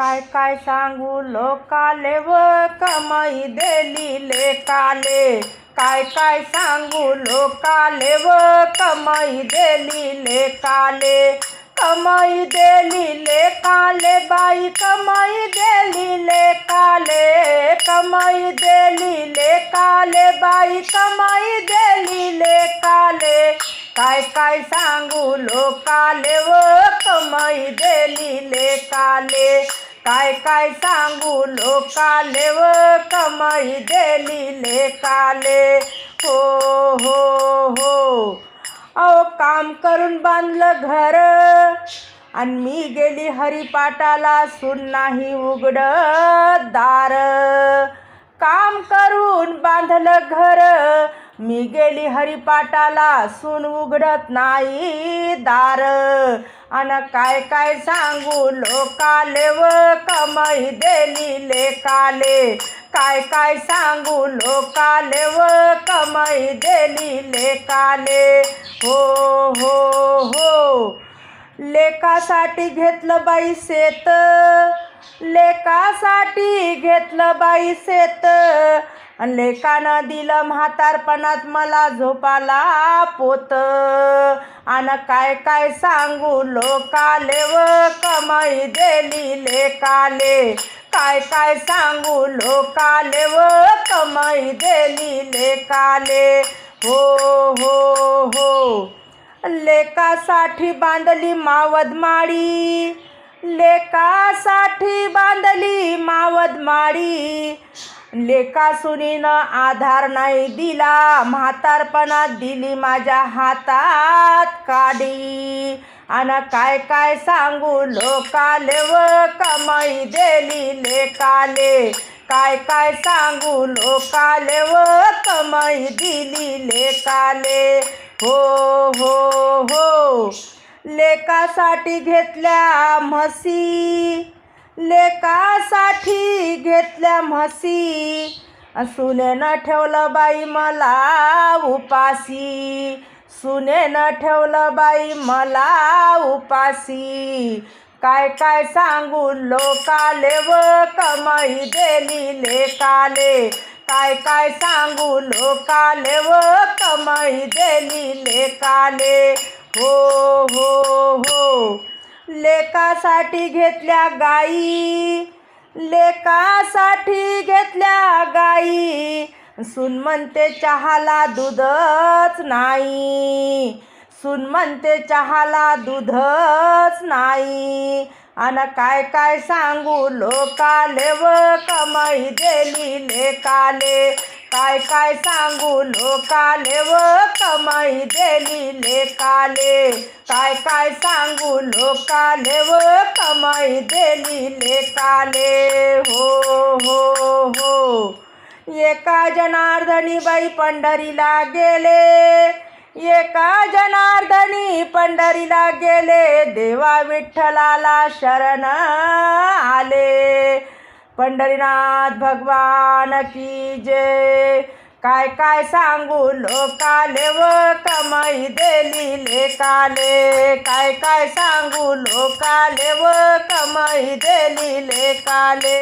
काय काय सांगू? लोकाले व कमाई देली लेकाले. काय काय सांगू? लोकाले व कमाई देली लेकाले. कमाई देली लेकाले बाई. कमाई देली लेकाले. कमाई देली लेकाले बाई. कमाई देली लेकाले. काय काय सांगू? लोकाले व कमाई देली लेकाले. काय काय सांगू लोकाले व कमाई देली लेकाले. हो हो हो. अहो काम करून बांधलं घर. आणि मी गेली हरिपाटाला सून नाही उघड दार. काम करून बांधलं घर. मी गेली हरिपाटाला सून उघडत नाही दार. अन काय काय सांगू लोकाले व कमाई देली लेकाले. काय काय सांगू लोकाले व कमाई देली लेकाले. हो हो हो. लेकासाठी घेतलं बाई शेत. लेकासाठी घेतलं बाई शेत. अन लेकानं दिलं म्हातारपणात मला झोपाला पोत. आणि काय काय सांगू लोकाले व कमाई देली लेकाले. काय काय सांगू लोकाले व कमाई देली लेकाले. हो हो हो. लेकासाठी बांधली मावद माळी. लेकासाठी बांधली मावद लेखासुनीनं आधार नाही दिला म्हातारपणात दिली माझ्या हातात काडी. आणि काय काय सांगू लोकाले व कमाई देली लेकाले. काय काय सांगू लोकाले व कमाई दिली लेकाले. हो हो हो. लेकासाठी घेतल्या म्हसी लेकासाठी घेतल्या म्हशी. सुनेनं ठेवलं बाई मला उपासी सुनेनं ठेवलं बाई मला उपासी काय काय सांगू लोकाले व कमाई देली लेकाले. काय काय सांगू लोकाले व कमाई देली लेकाले. हो हो हो. लेकासाठी घेतल्या गाई लेकासाठी घेतल्या गाई. सुन म्हणते चहाला दूधच नाही. सुन म्हणते चहाला दूधच नाही. आणि काय काय सांगू लोकाले व कमाई दिली लेकाले. काय काय सांगू लोकाले हो व कमाई देली लेकाले? काय काय सांगू लोकाले हो व कमाई देली लेकाले? हो हो हो. एका जनार्दनी बाई पंढरीला गेले. एका जनार्दनी पंढरीला गेले. देवा विठ्ठलाला शरण आले. पंढरीनाथ भगवान की जय. काय काय सांगू लोकाले व कमाई देली लेकाले. काय काय सांगू लोकाले व कमाई देली लेकाले.